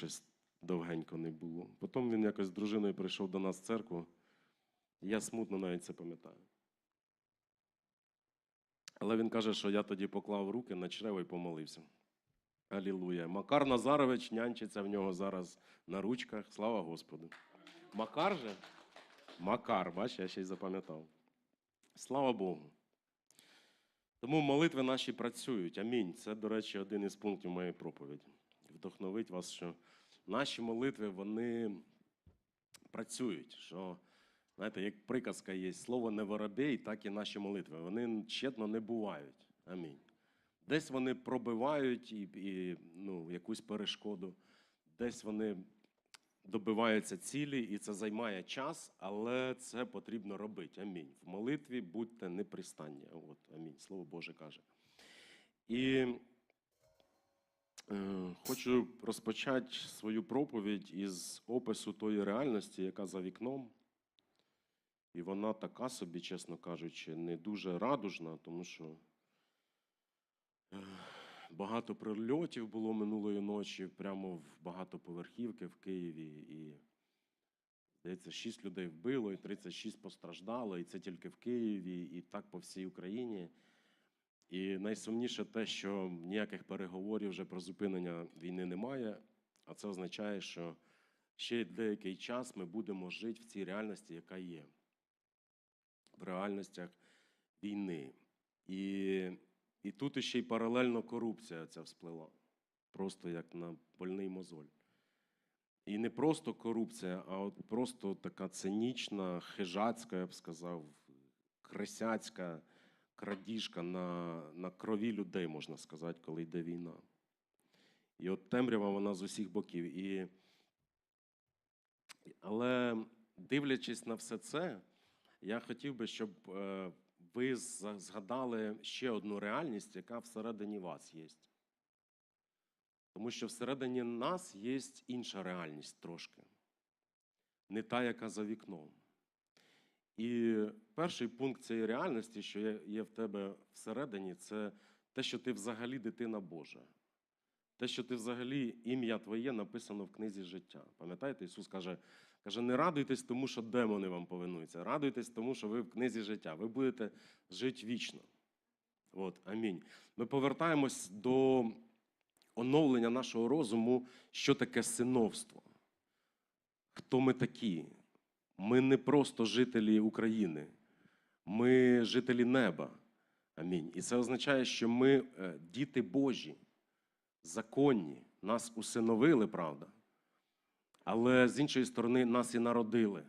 щось довгенько не було. Потім він якось з дружиною прийшов до нас в церкву. Я смутно навіть це пам'ятаю. Але він каже, що я тоді поклав руки на чрево і помолився. Алілуя. Макар Назарович нянчиться в нього зараз на ручках. Слава Господу. Макар же? Макар, бач, я ще й запам'ятав. Слава Богу. Тому молитви наші працюють. Амінь. Це, до речі, один із пунктів моєї проповіді. Вдохновить вас, що наші молитви вони працюють. Що, знаєте, як приказка є, слово не воробей, так і наші молитви. Вони четно не бувають. Амінь. Десь вони пробивають і, і ну, якусь перешкоду, десь вони добиваються цілі, і це займає час, але це потрібно робити. Амінь. В молитві будьте непристанні. От, амінь. Слово Боже каже. І хочу розпочати свою проповідь із опису тої реальності, яка за вікном. І вона така собі, чесно кажучи, не дуже радужна, тому що е, багато прильотів було минулої ночі прямо в багатоповерхівки в Києві. І, здається, 6 людей вбило, і 36 постраждало, і це тільки в Києві, і так по всій Україні. І найсумніше те, що ніяких переговорів вже про зупинення війни немає, а це означає, що ще деякий час ми будемо жити в цій реальності, яка є, в реальностях війни. І, і тут ще й паралельно корупція ця всплила, просто як на больний мозоль. І не просто корупція, а от просто така цинічна, хижацька, я б сказав, крисяцька крадіжка на, на крові людей, можна сказати, коли йде війна. І от темрява вона з усіх боків. І... Але дивлячись на все це, я хотів би, щоб е, ви згадали ще одну реальність, яка всередині вас є. Тому що всередині нас є інша реальність трошки, не та, яка за вікном. І перший пункт цієї реальності, що є, в тебе всередині, це те, що ти взагалі дитина Божа. Те, що ти взагалі ім'я твоє написано в книзі життя. Пам'ятаєте, Ісус каже, каже: не радуйтесь тому, що демони вам повинуються. Радуйтесь тому, що ви в книзі життя. Ви будете жити вічно. От, амінь. Ми повертаємось до оновлення нашого розуму, що таке синовство. Хто ми такі? Ми не просто жителі України, ми жителі неба. Амінь. І це означає, що ми е, діти Божі, законні, нас усиновили, правда. Але з іншої сторони, нас і народили.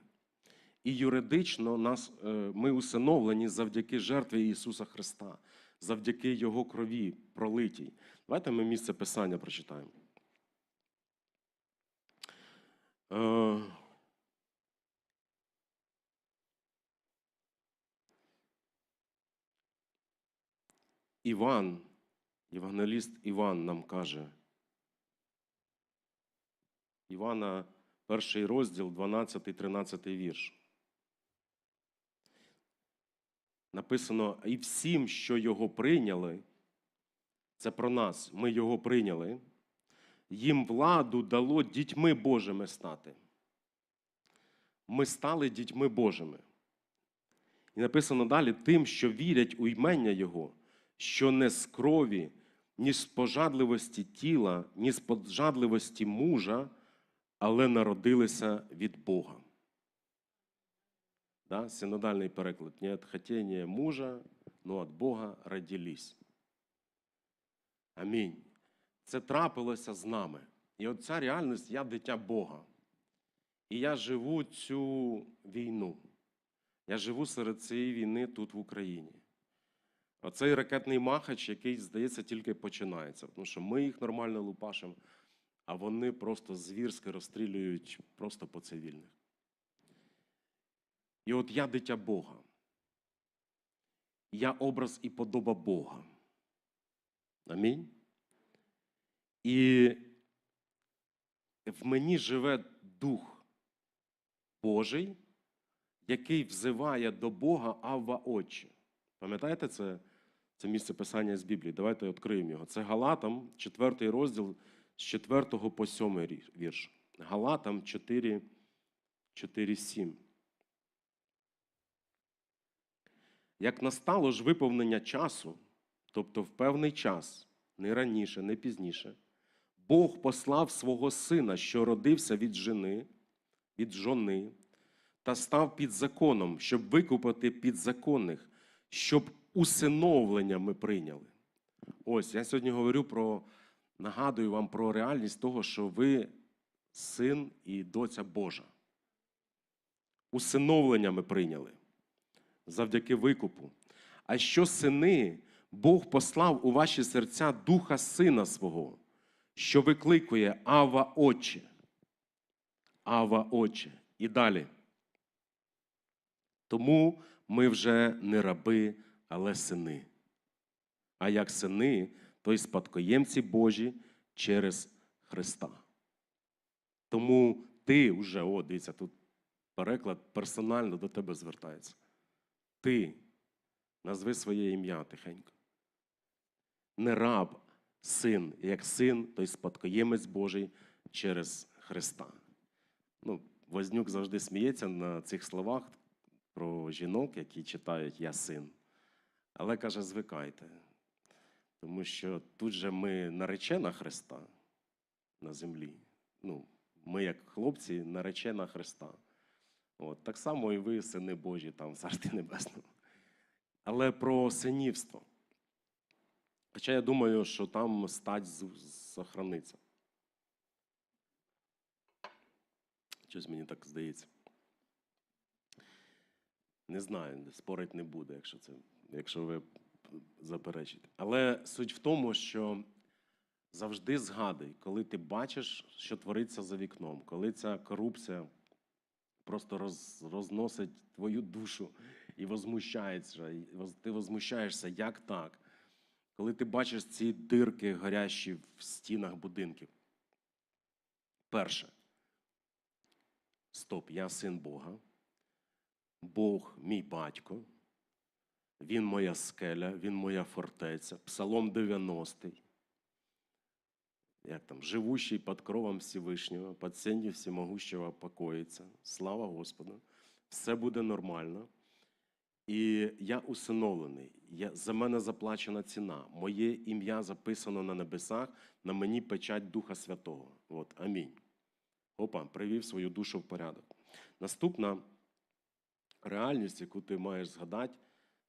І юридично нас, е, ми усиновлені завдяки жертві Ісуса Христа, завдяки Його крові пролитій. Давайте ми місце Писання прочитаємо. Іван, євангеліст Іван нам каже. Івана, перший розділ, 12-13 вірш. Написано: і всім, що його прийняли, це про нас, ми його прийняли, їм владу дало дітьми Божими стати. Ми стали дітьми Божими. І написано далі: тим, що вірять у ймення Його, що не з крові, ні з пожадливості тіла, ні з пожадливості мужа, але народилися від Бога. Да? Синодальний переклад. Не від хотіння мужа, но від Бога родились. Амінь. Це трапилося з нами. І от ця реальність, я дитя Бога. І я живу цю війну. Я живу серед цієї війни тут в Україні. Оцей ракетний махач, який, здається, тільки починається, тому що ми їх нормально лупашимо, а вони просто звірськи розстрілюють просто по цивільних. І от я дитя Бога. Я образ і подоба Бога. Амінь. І в мені живе Дух Божий, який взиває до Бога Авва Отче. Пам'ятаєте це, це місце писання з Біблії? Давайте відкриємо його. Це Галатам, 4 розділ, з 4 по 7 вірш. Галатам 4, 4 7. Як настало ж виповнення часу, тобто в певний час, не раніше, не пізніше, Бог послав свого сина, що родився від жени, від жони, та став під законом, щоб викупити підзаконних, щоб усиновлення ми прийняли. Ось я сьогодні говорю про, нагадую вам про реальність того, що ви син і доця Божа. Усиновлення ми прийняли завдяки викупу. А що сини, Бог послав у ваші серця духа сина свого, що викликує Ава Отче. Ава Отче. І далі. Тому ми вже не раби, але сини. А як сини, то й спадкоємці Божі через Христа. Тому ти вже, о, дивіться, тут переклад персонально до тебе звертається. Ти назви своє ім'я тихенько. Не раб, син, як син, той спадкоємець Божий через Христа. Ну, Вознюк завжди сміється на цих словах про жінок, які читають Я син. Але каже, звикайте. Тому що тут же ми наречена Христа на землі. Ну, ми, як хлопці, наречена Христа. От, так само і ви, сини Божі, там в Царстві Небесному. Але про синівство. Хоча я думаю, що там стать сохраниться. Щось мені так здається. Не знаю, спорить не буде, якщо, це, якщо ви заперечите. Але суть в тому, що завжди згадуй, коли ти бачиш, що твориться за вікном, коли ця корупція просто роз, розносить твою душу і возмущається, ти возмущаєшся, як так? Коли ти бачиш ці дирки горящі в стінах будинків. Перше. Стоп, я син Бога. Бог мій батько. Він моя скеля, він моя фортеця. Псалом 90. Як там, живущий під кровом Всевишнього, під сенью всемогущого покоїться. Слава Господу. Все буде нормально. І я усиновлений. Я, за мене заплачена ціна. Моє ім'я записано на небесах, на мені печать Духа Святого. От, амінь. Опа, привів свою душу в порядок. Наступна реальність, яку ти маєш згадати,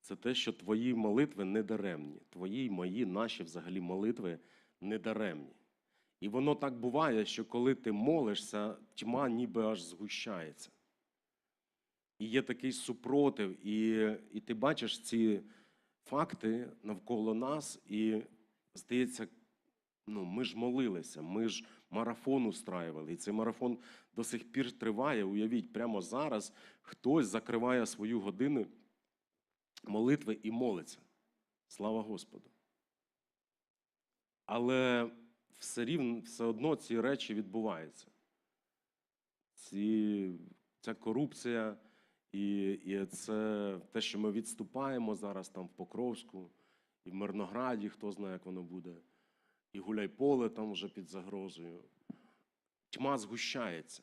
це те, що твої молитви не даремні. Твої, мої, наші взагалі молитви не даремні. І воно так буває, що коли ти молишся, тьма ніби аж згущається. І є такий супротив, і, і ти бачиш ці факти навколо нас, і здається, ну, ми ж молилися, ми ж марафон устраювали. І цей марафон до сих пір триває. Уявіть, прямо зараз хтось закриває свою годину молитви і молиться. Слава Господу. Але все рівно, все одно ці речі відбуваються. Ці, ця корупція і, і це те, що ми відступаємо зараз там в Покровську, і в Мирнограді, хто знає, як воно буде, і Гуляйполе там вже під загрозою. Тьма згущається.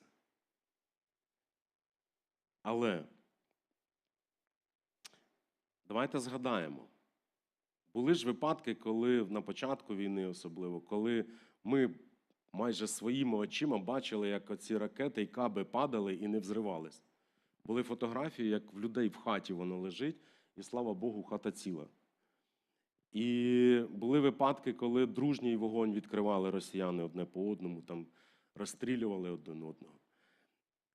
Але давайте згадаємо. Були ж випадки, коли на початку війни особливо, коли ми майже своїми очима бачили, як оці ракети і каби падали і не взривались. Були фотографії, як в людей в хаті воно лежить, і слава Богу, хата ціла. І були випадки, коли дружній вогонь відкривали росіяни одне по одному, там розстрілювали один одного.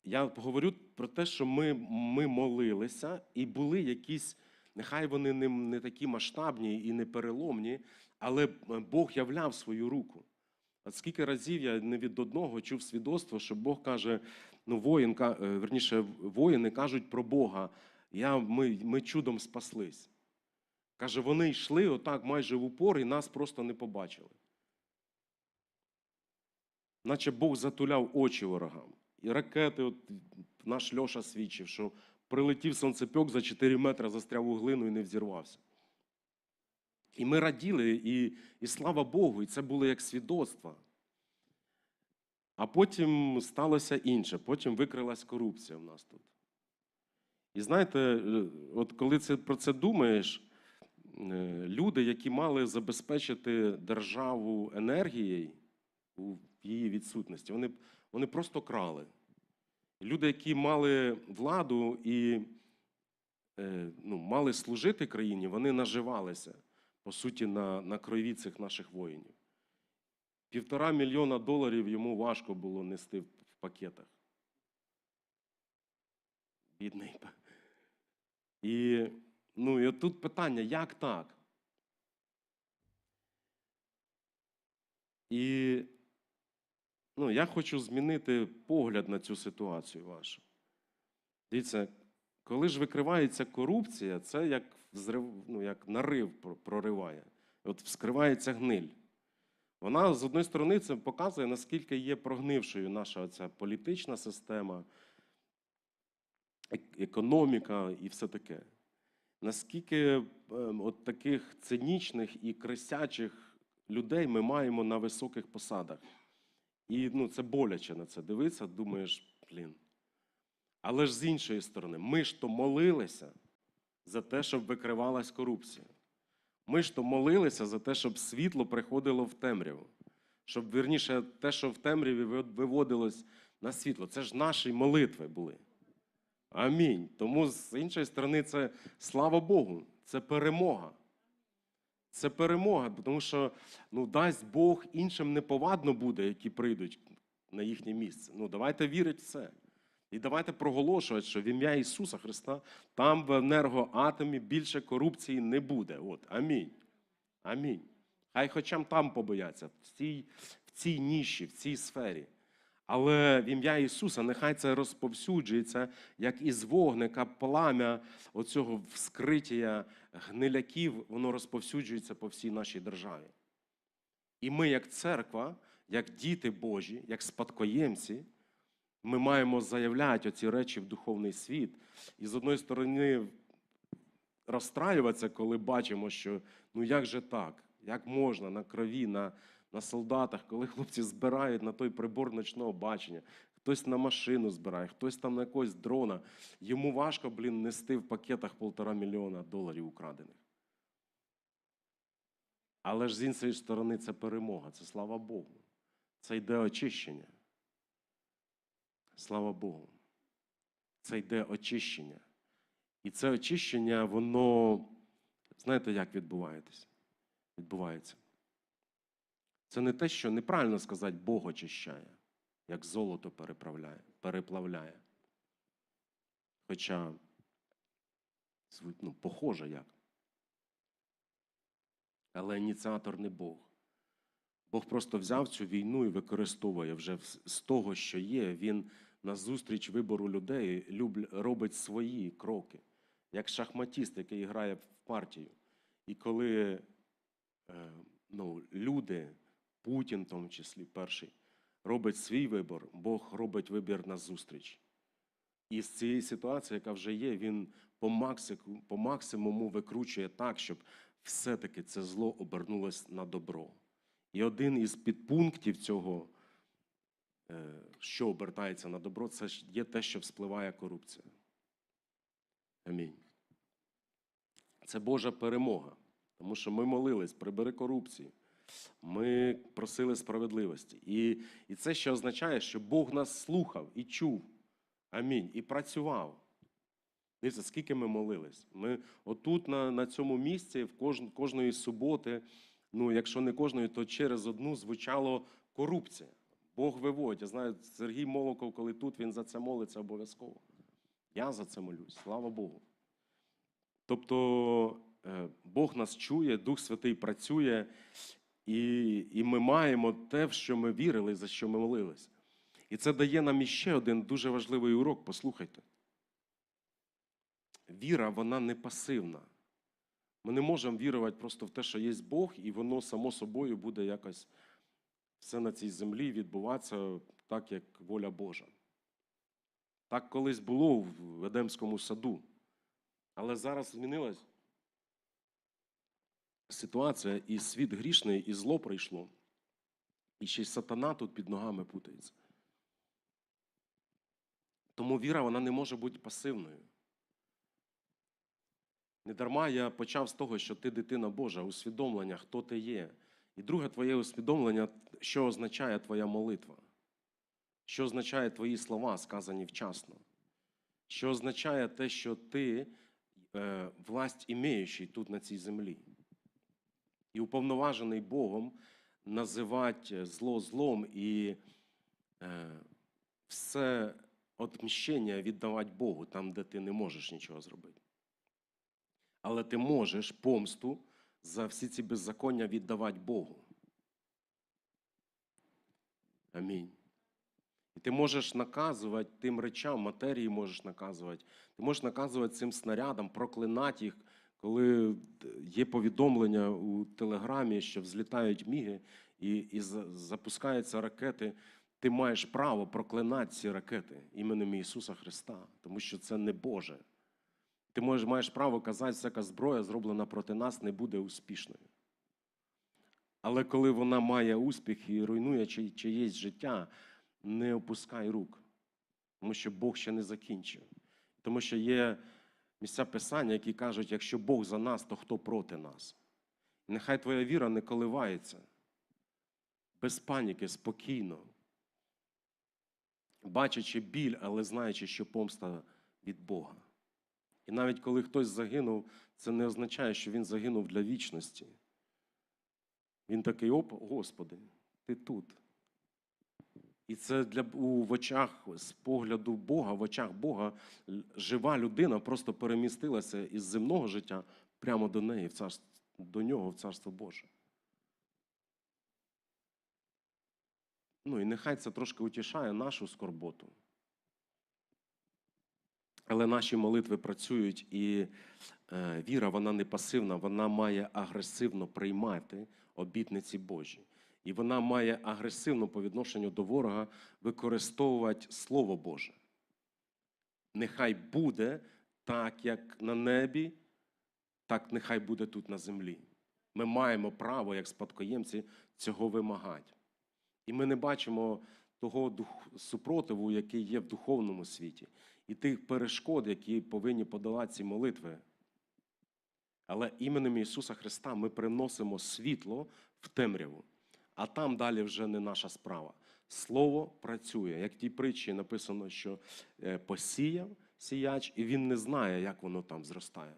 Я говорю про те, що ми, ми молилися, і були якісь, нехай вони не, не такі масштабні і не переломні, але Бог являв свою руку. От скільки разів я не від одного чув свідоцтво, що Бог каже: ну, воїн, е, верніше, воїни кажуть про Бога, я, ми, ми чудом спаслись. Каже, вони йшли отак майже в упор і нас просто не побачили. Наче Бог затуляв очі ворогам. І ракети, от наш Льоша свідчив, що прилетів сонцепьок за 4 метри, застряв у глину і не взірвався. І ми раділи, і, і слава Богу, і це було як свідоцтво. А потім сталося інше, потім викрилась корупція в нас тут. І знаєте, е, от коли це, про це думаєш, е, люди, які мали забезпечити державу енергією у її відсутності, вони, вони просто крали. Люди, які мали владу і е, ну, мали служити країні, вони наживалися, по суті, на, на крові цих наших воїнів. Півтора мільйона доларів йому важко було нести в пакетах. Бідний. І, ну, і тут питання, як так? І ну, я хочу змінити погляд на цю ситуацію вашу. Дивіться, коли ж викривається корупція, це як, взрив, ну, як нарив прориває. От вскривається гниль. Вона, з одної сторони, це показує, наскільки є прогнившою наша оця політична система, економіка і все таке. Наскільки ем, от таких цинічних і крисячих людей ми маємо на високих посадах. І ну, це боляче на це дивитися, думаєш, блін. Але ж з іншої сторони, ми ж то молилися за те, щоб викривалась корупція. Ми ж то молилися за те, щоб світло приходило в темряву. Щоб, вірніше, те, що в темряві виводилось на світло. Це ж наші молитви були. Амінь. Тому з іншої сторони, це слава Богу, це перемога. Це перемога, тому що ну, дасть Бог іншим неповадно буде, які прийдуть на їхнє місце. Ну, давайте вірити в це. І давайте проголошувати, що в ім'я Ісуса Христа там в енергоатомі більше корупції не буде. От, амінь. Амінь. Хай хоча б там побояться, в цій, в цій ніші, в цій сфері. Але в ім'я Ісуса нехай це розповсюджується, як із вогника плам'я оцього вскриття гниляків, воно розповсюджується по всій нашій державі. І ми, як церква, як діти Божі, як спадкоємці, ми маємо заявляти оці речі в духовний світ. І з одної сторони розстраюватися, коли бачимо, що ну як же так? Як можна на крові, на, на солдатах, коли хлопці збирають на той прибор ночного бачення, хтось на машину збирає, хтось там на якогось дрона. Йому важко, блін, нести в пакетах полтора мільйона доларів украдених. Але ж з іншої сторони, це перемога, це слава Богу. Це йде очищення. Слава Богу. Це йде очищення. І це очищення, воно, знаєте, як відбувається? відбувається? Це не те, що неправильно сказати, Бог очищає, як золото переправляє, переплавляє. Хоча, ну, похоже як. Але ініціатор не Бог. Бог просто взяв цю війну і використовує вже з того, що є. Він назустріч вибору людей робить свої кроки, як шахматіст, який грає в партію. І коли е, ну, люди, Путін в тому числі перший, робить свій вибор, Бог робить вибір назустріч. І з цієї ситуації, яка вже є, він по максимуму, по максимуму викручує так, щоб все-таки це зло обернулось на добро. І один із підпунктів цього, е, що обертається на добро, це є те, що вспливає корупція. Амінь. Це Божа перемога. Тому що ми молились, прибери корупцію. Ми просили справедливості. І, і це ще означає, що Бог нас слухав і чув. Амінь. І працював. Дивіться, скільки ми молились. Ми отут, на, на цьому місці, в кож, кожної суботи, ну, якщо не кожної, то через одну звучало корупція. Бог виводить. Я знаю, Сергій Молоков, коли тут, він за це молиться обов'язково. Я за це молюсь, слава Богу. Тобто е, Бог нас чує, Дух Святий працює, і, і ми маємо те, в що ми вірили, за що ми молились. І це дає нам іще один дуже важливий урок. Послухайте. Віра, вона не пасивна. Ми не можемо вірувати просто в те, що є Бог, і воно само собою буде якось все на цій землі відбуватися так, як воля Божа. Так колись було в Едемському саду. Але зараз змінилась ситуація, і світ грішний, і зло прийшло. І ще й сатана тут під ногами путається. Тому віра вона не може бути пасивною. Недарма я почав з того, що ти дитина Божа, усвідомлення, хто ти є. І друге твоє усвідомлення, що означає твоя молитва, що означає твої слова, сказані вчасно, що означає те, що ти е, власть імеючий тут на цій землі. І уповноважений Богом називати зло злом і е, все отмщення віддавати Богу там, де ти не можеш нічого зробити. Але ти можеш помсту за всі ці беззаконня віддавати Богу. Амінь. І ти можеш наказувати тим речам, матерії можеш наказувати. Ти можеш наказувати цим снарядам, проклинати їх, коли є повідомлення у телеграмі, що взлітають міги і, і запускаються ракети. Ти маєш право проклинати ці ракети іменем Ісуса Христа, тому що це не Боже. Ти можеш, маєш право казати, всяка зброя, зроблена проти нас, не буде успішною. Але коли вона має успіх і руйнує чи- чиєсь життя, не опускай рук, тому що Бог ще не закінчив. Тому що є місця писання, які кажуть, якщо Бог за нас, то хто проти нас? Нехай твоя віра не коливається. Без паніки, спокійно, бачачи біль, але знаючи, що помста від Бога. І навіть коли хтось загинув, це не означає, що він загинув для вічності. Він такий, оп, Господи, ти тут. І це для у в очах з погляду Бога, в очах Бога жива людина просто перемістилася із земного життя прямо до неї, в царство, до нього, в царство Боже. Ну і нехай це трошки утішає нашу скорботу. Але наші молитви працюють, і е, віра вона не пасивна, вона має агресивно приймати обітниці Божі. І вона має агресивно по відношенню до ворога використовувати Слово Боже. Нехай буде так, як на небі, так нехай буде тут на землі. Ми маємо право, як спадкоємці, цього вимагати. І ми не бачимо того дух- супротиву, який є в духовному світі, і тих перешкод, які повинні подолати ці молитви. Але іменем Ісуса Христа ми приносимо світло в темряву, а там далі вже не наша справа. Слово працює. Як в тій притчі написано, що е, посіяв сіяч, і він не знає, як воно там зростає.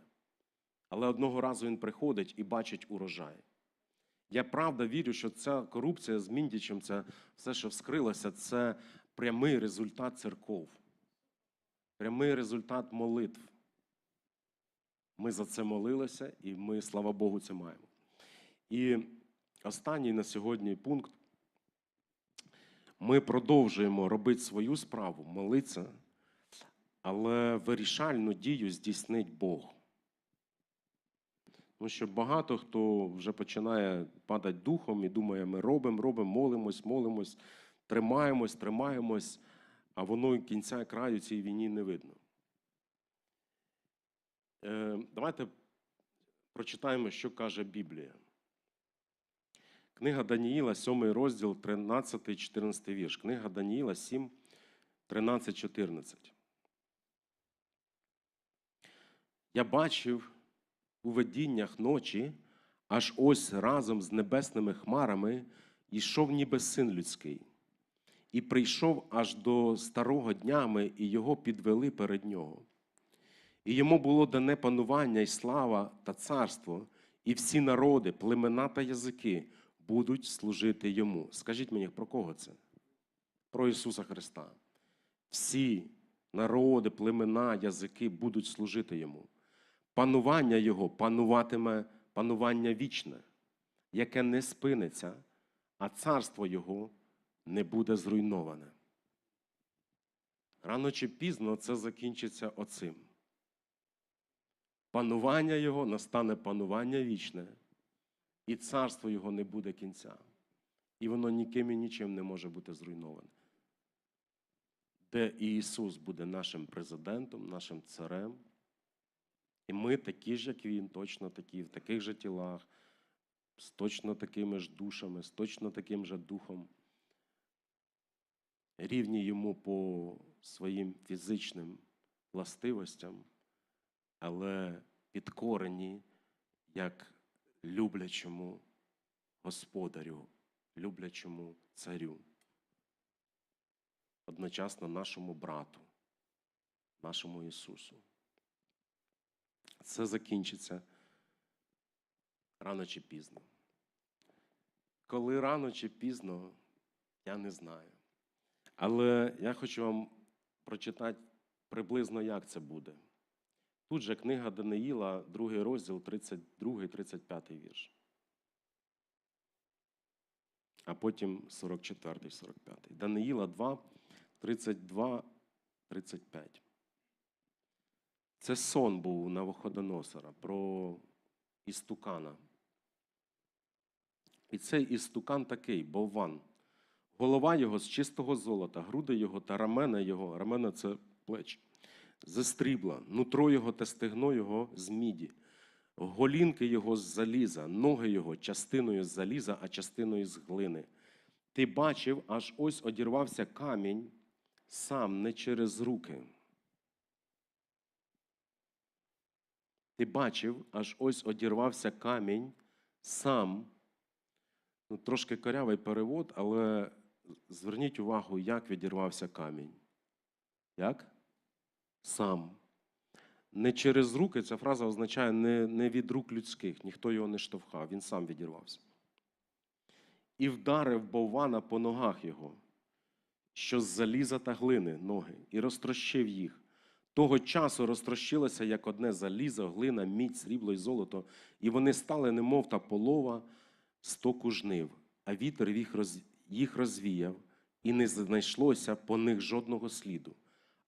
Але одного разу він приходить і бачить урожай. Я правда вірю, що ця корупція з Міндічем, це все, що вскрилося, це прямий результат церков, прямий результат молитв. Ми за це молилися, і ми, слава Богу, це маємо. І останній на сьогодні пункт. Ми продовжуємо робити свою справу, молитися, але вирішальну дію здійснить Бог. Тому що багато хто вже починає падати духом і думає, ми робимо, робимо, молимось, молимось, тримаємось, тримаємось, а воно кінця краю цій війні не видно. Е, Давайте прочитаємо, що каже Біблія. Книга Даніїла, 7 розділ, 13-14 вірш. Книга Даніїла 7, 13-14. Я бачив у видіннях ночі, аж ось разом з небесними хмарами йшов ніби син людський, і прийшов аж до старого днями, і його підвели перед нього. І йому було дане панування і слава та царство, і всі народи, племена та язики будуть служити йому. Скажіть мені, про кого це? Про Ісуса Христа. Всі народи, племена, язики будуть служити йому. Панування Його пануватиме панування вічне, яке не спиниться, а царство Його не буде зруйноване. Рано чи пізно це закінчиться оцим. Панування Його настане панування вічне, і царство Його не буде кінця. І воно ніким і нічим не може бути зруйноване. Де Ісус буде нашим президентом, нашим царем. І ми такі ж, як Він, точно такі, в таких же тілах, з точно такими ж душами, з точно таким же духом. Рівні йому по своїм фізичним властивостям, але підкорені як люблячому господарю, люблячому царю, одночасно нашому брату, нашому Ісусу. Це закінчиться рано чи пізно. Коли рано чи пізно, я не знаю. Але я хочу вам прочитати приблизно, як це буде. Тут же книга Даниїла, другий розділ, 32, 35 вірш. А потім 44, 45. Даниїла 2, 32, 35. Це сон був Навуходоносора про істукана. І цей істукан такий, бовван. Голова його з чистого золота, груди його та рамена його, рамена це плечі, з стрібла, нутро його та стегно його з міді, голінки його з заліза, ноги його частиною з заліза, а частиною з глини. Ти бачив, аж ось одірвався камінь сам не через руки. Ти бачив, аж ось одірвався камінь сам. Ну, трошки корявий перевод, але зверніть увагу, як відірвався камінь. Як? Сам. Не через руки ця фраза означає не, не від рук людських, ніхто його не штовхав, він сам відірвався. І вдарив боввана по ногах його, що з заліза та глини ноги, і розтрощив їх. Того часу розтрощилося як одне залізо, глина, мідь, срібло й золото, і вони стали, немов та полова стоку жнив, а вітер їх розвіяв, і не знайшлося по них жодного сліду.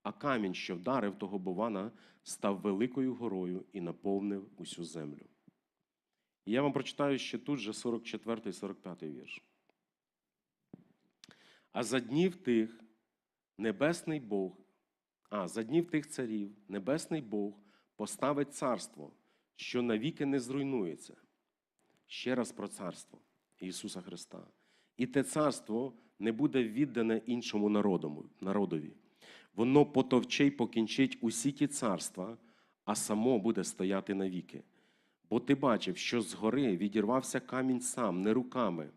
А камінь, що вдарив того бована, став великою горою і наповнив усю землю. І я вам прочитаю ще тут же 44 45 вірш. А за днів тих небесний Бог, а за днів тих царів небесний Бог поставить царство, що навіки не зруйнується. Ще раз про царство Ісуса Христа. І те царство не буде віддане іншому народу, народові. Воно потовче й покінчить усі ті царства, а само буде стояти навіки. Бо ти бачив, що згори відірвався камінь сам, не руками,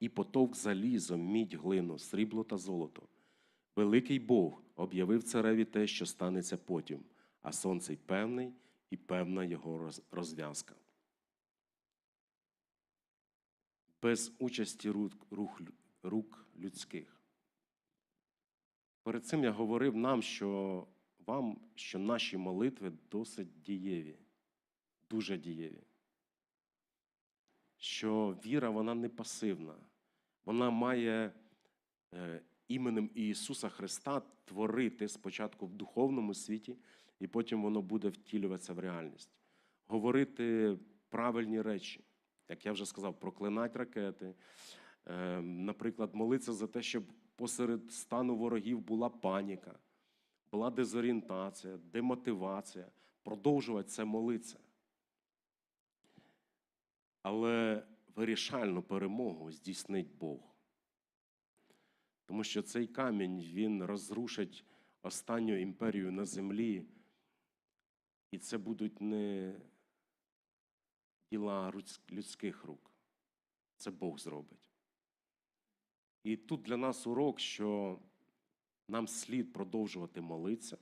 і потовк залізом, мідь, глину, срібло та золото. Великий Бог об'явив цареві те, що станеться потім, а сонце й певний, і певна його розв'язка. Без участі рук, рук, людських. Перед цим я говорив нам, що вам, що наші молитви досить дієві, дуже дієві. Що віра вона не пасивна, вона має е, іменем Ісуса Христа творити спочатку в духовному світі, і потім воно буде втілюватися в реальність. Говорити правильні речі, як я вже сказав, проклинати ракети, е, наприклад, молитися за те, щоб посеред стану ворогів була паніка, була дезорієнтація, демотивація, продовжувати це молитися. Але вирішальну перемогу здійснить Бог. Тому що цей камінь він розрушить останню імперію на землі, і це будуть не діла людських рук. Це Бог зробить. І тут для нас урок, що нам слід продовжувати молитися,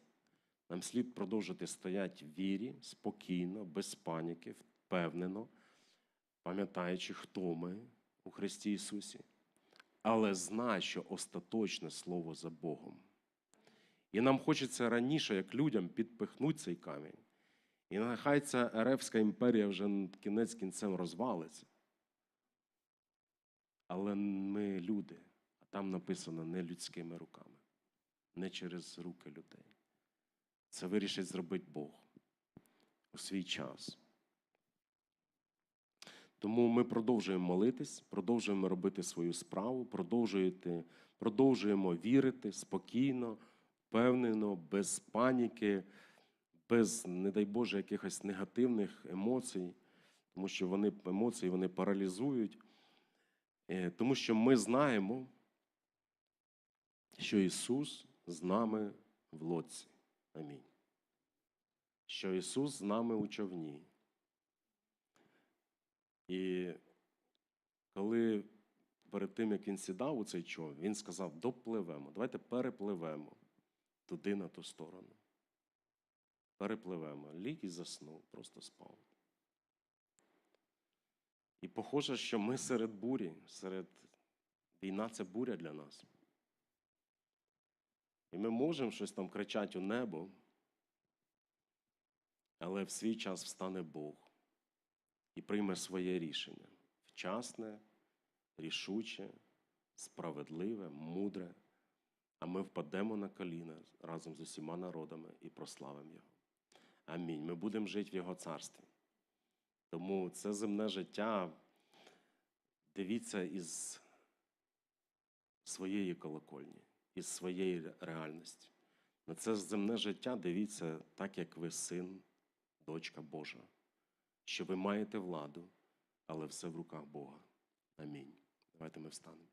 нам слід продовжувати стояти в вірі спокійно, без паніки, впевнено, пам'ятаючи, хто ми у Христі Ісусі, але знай, що остаточне слово за Богом. І нам хочеться раніше, як людям, підпихнути цей камінь. І нехай ця Ерефська імперія вже кінець кінцем розвалиться. Але ми люди, там написано не людськими руками, не через руки людей. Це вирішить зробити Бог у свій час. Тому ми продовжуємо молитись, продовжуємо робити свою справу, продовжуємо вірити спокійно, впевнено, без паніки, без, не дай Боже, якихось негативних емоцій, тому що вони емоції вони паралізують. Е, Тому що ми знаємо, що Ісус з нами в лодці. Амінь. Що Ісус з нами у човні. І коли перед тим, як він сідав у цей човен, він сказав: допливемо, давайте перепливемо туди на ту сторону. Перепливемо. Ліг і заснув, просто спав. І похоже, що ми серед бурі, серед війна це буря для нас. І ми можемо щось там кричати у небо, але в свій час встане Бог і прийме своє рішення вчасне, рішуче, справедливе, мудре. А ми впадемо на коліна разом з усіма народами і прославимо Його. Амінь. Ми будемо жити в Його царстві. Тому це земне життя дивіться із своєї колокольні, із своєї реальності. На це земне життя дивіться так, як ви син, дочка Божа, що ви маєте владу, але все в руках Бога. Амінь. Давайте ми встанемо.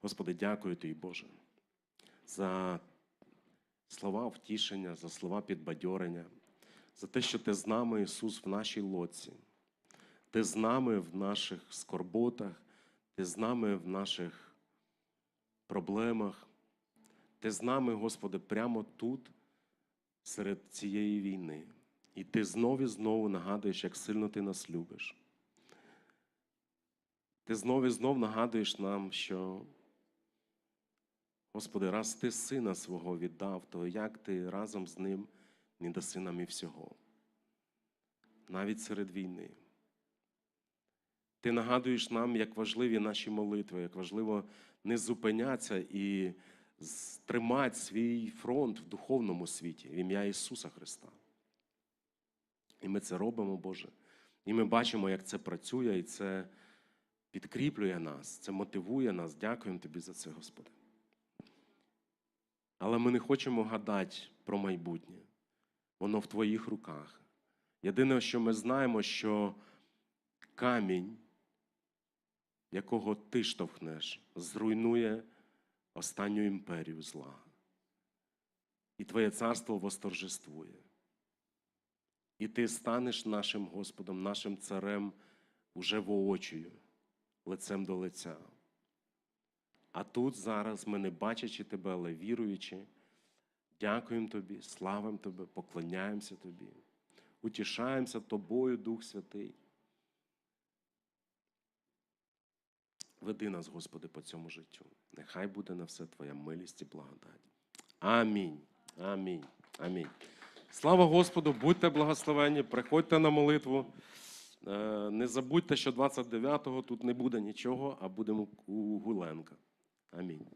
Господи, дякую тобі, Боже, за слова втішення, за слова підбадьорення, за те, що ти з нами, Ісус, в нашій лодці. Ти з нами в наших скорботах, ти з нами в наших проблемах. Ти з нами, Господи, прямо тут, серед цієї війни. І ти знову і знову нагадуєш, як сильно ти нас любиш. Ти знову і знов нагадуєш нам, що, Господи, раз ти сина свого віддав, то як ти разом з ним не даси нам і всього, навіть серед війни. Ти нагадуєш нам, як важливі наші молитви, як важливо не зупинятися і тримати свій фронт в духовному світі в ім'я Ісуса Христа. І ми це робимо, Боже. І ми бачимо, як це працює, і це підкріплює нас, це мотивує нас. Дякуємо Тобі за це, Господи. Але ми не хочемо гадати про майбутнє. Воно в Твоїх руках. Єдине, що ми знаємо, що камінь, якого ти штовхнеш, зруйнує останню імперію зла. І Твоє царство восторжествує. І ти станеш нашим Господом, нашим царем уже воочію, лицем до лиця. А тут зараз ми, не бачачи тебе, але віруючи, дякуємо тобі, славимо тебе, поклоняємося тобі, утішаємося тобою, Дух Святий. Веди нас, Господи, по цьому життю. Нехай буде на все Твоя милість і благодать. Амінь. Амінь. Амінь. Слава Господу, будьте благословені, приходьте на молитву. Е, Не забудьте, що 29-го тут не буде нічого, а будемо у Гуленка. Амінь.